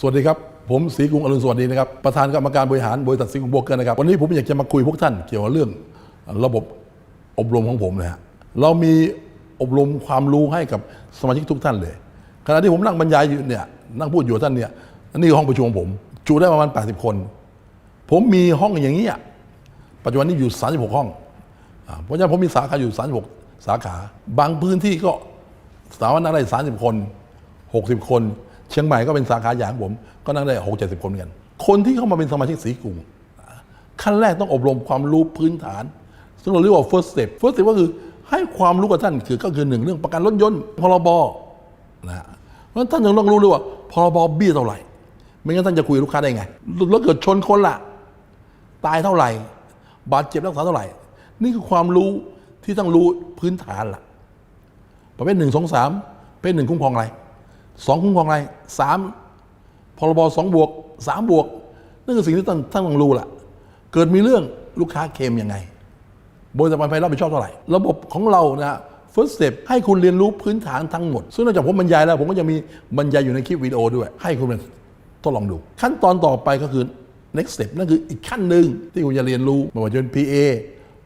สวัสดีครับ ผมศรีกรุงอรุณสวัสดีนะครับประธานกรรมการบริหารบริษัทศรีกรุงโบรกเกอร์นะครับ วันนี้ผมอยากจะมาคุยพวกท่านเกี่ยวกับเรื่องระบบอบรมของผมนะฮะเรามีอบรมความรู้ให้กับสมาชิกทุกท่านเลยขณะที่ผมนั่งบรรยายอยู่เนี่ยนั่งพูดอยู่ท่านเนี่ยนนี้คือห้องประชุมของผมจุได้ประมาณ 80 คน ผมมีห้องอย่างนี้ปัจจุบันนี้อยู่ 36 ห้อง เพราะฉะนั้นผมมีสาขาอยู่ 36 สาขา บางพื้นที่ก็สามารถนั่งได้ 30 คน 60 คน เชียงใหม่ก็เป็นสาขาอย่างผม ก็นั่งได้6 70คนเหมือนกัน คนที่เข้ามาเป็นสมาชิกสีกรุงขั้นแรกต้องอบรมความรู้พื้นฐาน ซึ่งเราเรียกว่า first step first step ก็คือให้ความรู้กับท่านคือก็คือหนึ่งเรื่องประกันรถยนต์พรบนะฮะเพราะฉะนั้นท่านต้องรู้ด้วยว่าพรบเบี้ยเท่าไหร่ ไม่งั้นท่านจะคุยกับลูกค้าได้ไงรถเกิดชนคนละตายเท่าไหร่ บาดเจ็บรักษาเท่าไหร่ นี่คือความรู้ที่ต้องรู้พื้นฐานล่ะประเภทหนึ่งสองสามประเภทหนึ่งคุ้มครองอะไร สองคุ้มครองอะไรสามพรบสองบวกสามบวกนั่นคือสิ่งที่ท่านท่านต้องรู้ล่ะ เกิดมีเรื่องลูกค้าเคมยังไงบริษัทประกันภัยรับผิดชอบเท่าไหร่ ระบบของเรานะฮะ first step ให้คุณเรียนรู้พื้นฐานทั้งหมด ซึ่งนอกจากผมบรรยายแล้ว ผมก็จะมีบรรยายอยู่ในคลิปวิดีโอด้วย ให้คุณทดลองดู ขั้นตอนต่อไปก็คือ next step นั่นคืออีกขั้นหนึ่งที่คุณจะเรียนรู้ไม่ว่าจะเป็น PA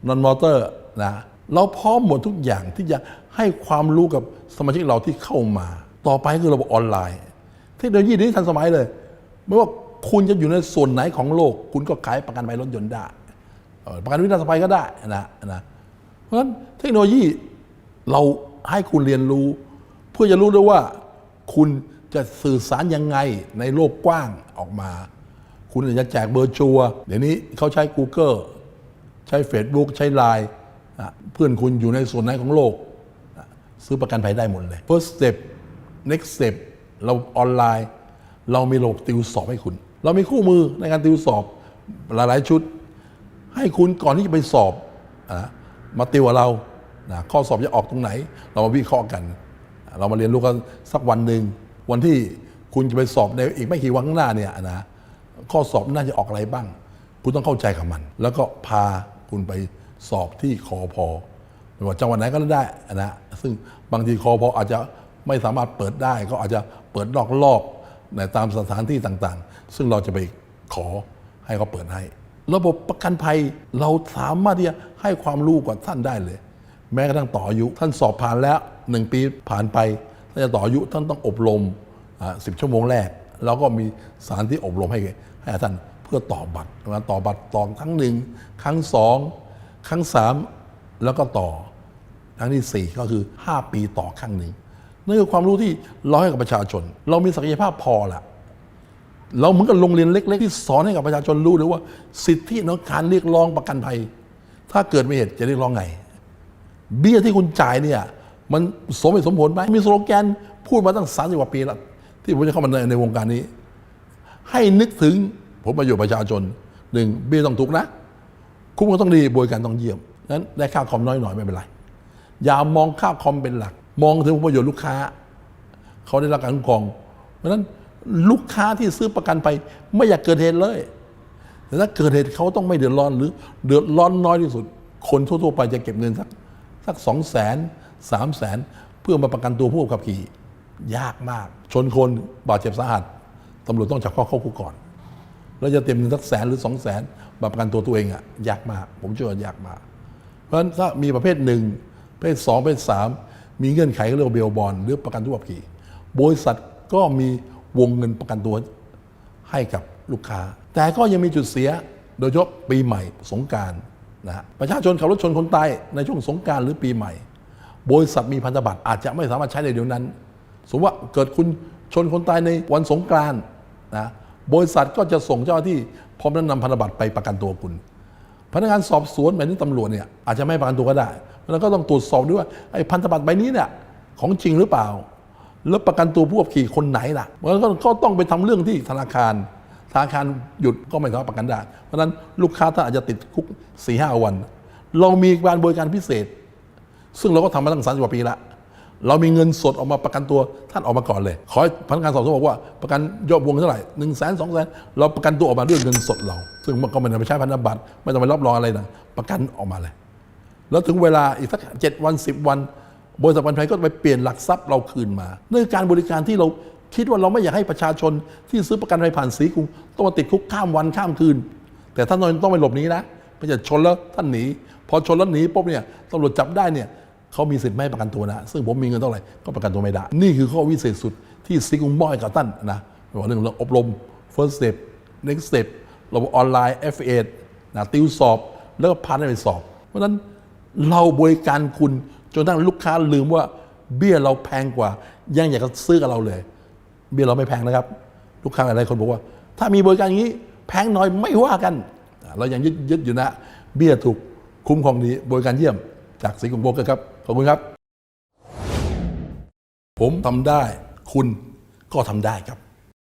non motor นะเราพร้อมหมดทุกอย่างที่จะให้ความรู้กับสมาชิกเราที่เข้ามา ต่อไปคือระบบออนไลน์ เทคโนโลยีนี้ทันสมัยเลย ไม่ว่าคุณจะอยู่ในส่วนไหนของโลก คุณก็ขายประกันภัยรถยนต์ได้ประกันวินาศภัยก็ได้นะนะเพราะฉะนั้นเทคโนโลยีเราให้คุณเรียนรู้ เพื่อจะรู้ด้วยว่า คุณจะสื่อสารยังไงในโลกกว้างออกมา คุณอาจจะแจกเบอร์ชัวเดี๋ยวนี้เขาใช้ Google ใช้ Facebook ใช้ Line นะเพื่อนคุณอยู่ในส่วนไหนของโลก ซื้อประกันภัยได้หมดเลย First step next step เราออนไลน์ เรามีระบบติวสอบให้คุณ เรามีคู่มือในการติวสอบหลาย ๆ ชุด ให้คุณก่อนที่จะไปสอบอะมาติวกับเรานะข้อสอบจะออกตรงไหน เรามาวิเคราะห์กัน เรามาเรียนรู้กันสักวันหนึ่งวันที่คุณจะไปสอบในอีกไม่กี่วันข้างหน้าเนี่ยนะข้อสอบน่าจะออกอะไรบ้าง คุณต้องเข้าใจกับมัน แล้วก็พาคุณไปสอบที่คอพอไม่ว่าจังหวัดไหนก็ได้นะซึ่งบางทีคอพออาจจะ ไม่สามารถเปิดได้ก็อาจจะเปิดนอกรอบในตามสถานที่ต่างๆ ซึ่งเราจะไปขอให้เขาเปิดให้ ระบบประกันภัยเราสามารถที่จะให้ความรู้กับท่านได้เลย แม้กระทั่งต่ออายุท่านสอบผ่านแล้วหนึ่งปีผ่านไปถ้านจะต่ออายุท่านต้องอบรมสิบชั่วโมงแรกแล้วก็มีสารที่อบรมให้ให้ท่านเพื่อต่อบัตรมาต่อบัตรต่อครั้งหนึ่งครั้งสองครั้งสามแล้วก็ต่อครั้งที่สี่ก็คือ 5 ปีต่อครั้งหนึ่ง นั่นคือความรู้ที่เราให้กับประชาชน เรามีศักยภาพพอละเราเหมือนกับโรงเรียนเล็ก ๆ ที่สอนให้กับประชาชนรู้เลยว่า สิทธิในการเรียกร้องประกันภัย ถ้าเกิดมีเหตุจะเรียกร้องไง เบี้ยที่คุณจ่ายเนี่ย มันสมเหตุสมผลไหมมีสโลแกนพูดมาตั้งสามสิบกว่าปีแล้วที่ผมจะเข้ามาในในวงการนี้ ให้นึกถึงผลประโยชน์ประชาชนหนึ่งเบี้ยต้องถูกนะคุ้มก็ต้องดีบริการต้องเยี่ยมนั้นได้ค่าคอมน้อยหน่อยไม่เป็นไรอย่ามองค่าคอมเป็นหลัก มองถึงผลประโยชน์ลูกค้า เขาได้รับการคุ้มครอง เพราะฉะนั้นลูกค้าที่ซื้อประกันไป ไม่อยากเกิดเหตุเลย แต่ถ้าเกิดเหตุเขาต้องไม่เดือดร้อนหรือเดือดร้อนน้อยที่สุด คนทั่วๆไปจะเก็บเงินสักสักสองแสนสามแสนเพื่อมาประกันตัวผู้ขับขี่ ยากมาก ชนคนบาดเจ็บสาหัสตำรวจต้องจับข้าเข้าคุกก่อนแล้วจะเต็มเงินสักแสนหรือสองแสนมาประกันตัวตัวเองอะยากมาก ผมเชื่อว่ายากมาก เพราะฉะนั้นถ้ามีประเภทหนึ่งประเภทสองประเภทสาม มีเงื่อนไขเรียกว่าเบลบอลหรือประกันตัวขี่บริษัทก็มีวงเงินประกันตัวให้กับลูกค้า แต่ก็ยังมีจุดเสียโดยเฉพาะปีใหม่สงการนะฮะประชาชนขับรถชนคนตายในช่วงสงการหรือปีใหม่ บริษัทมีพันธบัตรอาจจะไม่สามารถใช้ในเดี๋ยวนั้น สมมติว่าเกิดคุณชนคนตายในวันสงกานต์นะบริษัทก็จะส่งเจ้าหน้าที่พร้อมนั้นนำพันธบัตรไปประกันตัวคุณ พนักงานสอบสวนแบบนี้ตำรวจเนี่ยอาจจะไม่ประกันตัวก็ได้ แล้วก็ต้องตรวจสอบด้วยว่าไอ้พันธบัตรใบนี้เนี่ยของจริงหรือเปล่า แล้วประกันตัวผู้ขับขี่คนไหนล่ะมันก็ก็ต้องไปทำเรื่องที่ธนาคาร ธนาคารหยุดก็ไม่สามารถประกันได้ เพราะฉะนั้นลูกค้าท่านอาจจะติดคุกสี่ห้าวัน เรามีการบริการพิเศษ ซึ่งเราก็ทำมาตั้งสามสิบกว่าปีละเรามีเงินสดออกมาประกันตัวท่านออกมาก่อนเลย ขอพนักงานสอบสวนบอกว่าประกันยอดวงเท่าไหร่หนึ่งแสนสองแสนเราประกันตัวออกมาด้วยเงินสดเรา ซึ่งมันก็ไม่ต้องไปใช้พันธบัตรไม่ต้องไปรับรองอะไรนะประกันออกมาเลย แล้วถึงเวลาอีกสักเจ็ดวันสิบวัน บริษัทประกันภัยก็ไปเปลี่ยนหลักทรัพย์เราคืนมานี่คือการบริการที่เราคิดว่าเราไม่อยากให้ประชาชนที่ซื้อประกันภัยผ่านสีกรุงต้องมาติดคุกข้ามวันข้ามคืน แต่ท่านนต้องไปหลบหนีนะไม่ใช่ชนแล้วท่านหนีพอชนแล้วหนีปุ๊บเนี่ยตำรวจจับได้เนี่ยเขามีสิทธิ์ไม่ให้ประกันตัวนะ ซึ่งผมมีเงินเท่าไหร่ก็ประกันตัวไม่ได้ นี่คือข้อวิเศษสุดที่สีกรุงมอบให้กับท่านนะไม่ว่าเรื่องอบรม first step next step ระบบออนไลน์ F8 นะติวสอบ แล้วก็พาให้ไปสอบ เพราะฉะนั้น เราบริการคุณจนทั้งลูกค้าลืมว่าเบี้ยเราแพงกว่ายังอยากจะซื้อกับเราเลย เบี้ยเราไม่แพงนะครับ ลูกค้าหลายคนบอกว่า ถ้ามีบริการอย่างนี้แพงน่อยไม่ว่ากัน เรายังยึดยึดอยู่นะ เบี้ยถูกคุ้มครองดีบริการเยี่ยมจากสีกรุงโบรกเกอร์ครับขอบคุณครับ ผมทำได้คุณก็ทำได้ครับ